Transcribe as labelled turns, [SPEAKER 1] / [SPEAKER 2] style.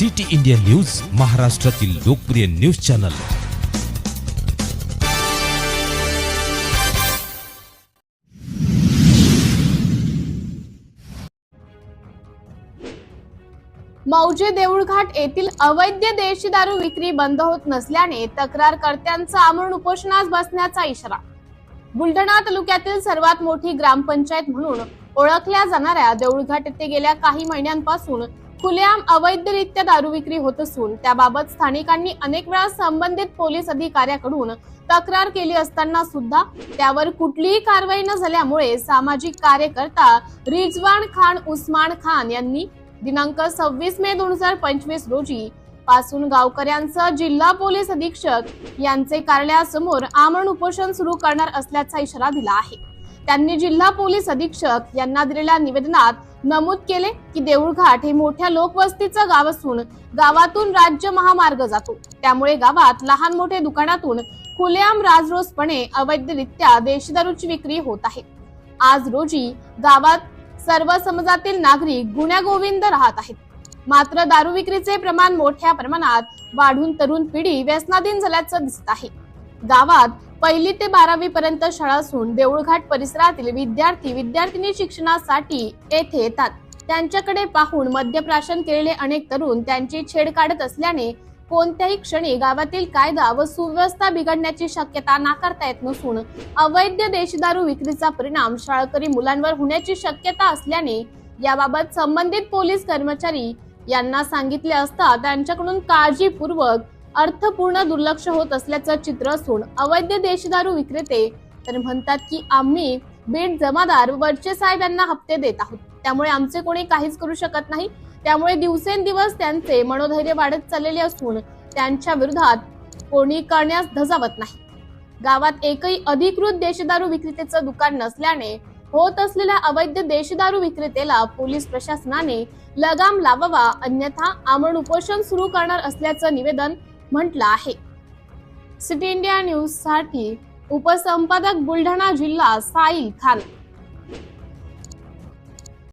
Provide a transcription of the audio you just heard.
[SPEAKER 1] City India news महाराष्ट्रातील लोकप्रिय news channel.
[SPEAKER 2] मौजे देऊळघाट येथील अवैध देशी दारू विक्री बंद होत नसल्याने तक्रारकर्त्यांचा आमरण उपोषणास बसण्याचा इशारा. बुलढाणा तालुक्यातील सर्वात मोठी ग्रामपंचायत म्हणून ओळखल्या जाणाऱ्या देऊळघाट येथे गेल्या काही महिन्यांपासून खुलेआम अवैधरित्या दारू विक्री होत असून त्याबाबत स्थानिकांनी अनेक वेळा संबंधित पोलीस अधिकाऱ्याकडून तक्रार केली असताना सुद्धा त्यावर कुठलीही कारवाई न झाल्यामुळे सामाजिक कार्यकर्ता रिजवान खान उस्मान खान यांनी दिनांक सव्वीस मे दोन हजार पंचवीस रोजी पासून गावकऱ्यांसह जिल्हा पोलीस अधीक्षक यांचे कार्यालयासमोर आमरण उपोषण सुरू करणार असल्याचा इशारा दिला आहे. त्यांनी जिल्हा पोलीस अधीक्षक यांना दिलेल्या निवेदनात नमूद केले की देऊळघाट हे मोठ्या लोकवस्तीचं गाव असून गावातून राज्य महामार्ग जातो. त्यामुळे गावात लहान मोठे दुकानातून खुलेआम राजरोसपणे अवैधरित्या देशी दारूची विक्री होत आहे. आज रोजी गावात सर्व समाजातील नागरिक गुण्यागोविंद राहत आहेत. मात्र दारू विक्रीचे प्रमाण मोठ्या प्रमाणात वाढून तरुण पिढी व्यसनाधीन झाल्याचं दिसत आहे. गावात पहिली ते बारावी पर्यंत शाळा असून देऊळघाट परिसरातील विद्यार्थी विद्यार्थिनी शिक्षणासाठी येथे येतात. त्यांच्याकडे पाहून मद्यप्राशन केलेले अनेक तरुण त्यांची छेड काढत असल्याने कोणत्याही क्षणी गावातील कायदा व सुव्यवस्था बिघडण्याची शक्यता नाकारता येत नसून अवैध देशदारू विक्रीचा परिणाम शाळकरी मुलांवर होण्याची शक्यता असल्याने याबाबत संबंधित पोलीस कर्मचारी यांना सांगितले असता त्यांच्याकडून काळजीपूर्वक अर्थपूर्ण दुर्लक्ष होत असल्याचं चित्र असून अवैध देशदारू विक्रेते तर म्हणतात की आम्ही बीड जमादार वरचे साहेब यांना हप्ते देत आहोत. त्यामुळे आमचे कोणी काहीच करू शकत नाही. त्यामुळे दिवसेंदिवस त्यांचे मनोधैर्य वाढत चाललेले असून त्यांच्या विरोधात कोणी करण्यास धजावत नाही. गावात एकही अधिकृत देशदारू विक्रेतेचं दुकान नसल्याने होत असलेल्या अवैध देशदारू विक्रेतेला पोलीस प्रशासनाने लगाम लावावा अन्यथा आमरण उपोषण सुरू करणार असल्याचं निवेदन म्हटलं आहे. सिटी इंडिया न्यूजसाठी उपसंपादक बुलढाणा जिल्हा साईल खान.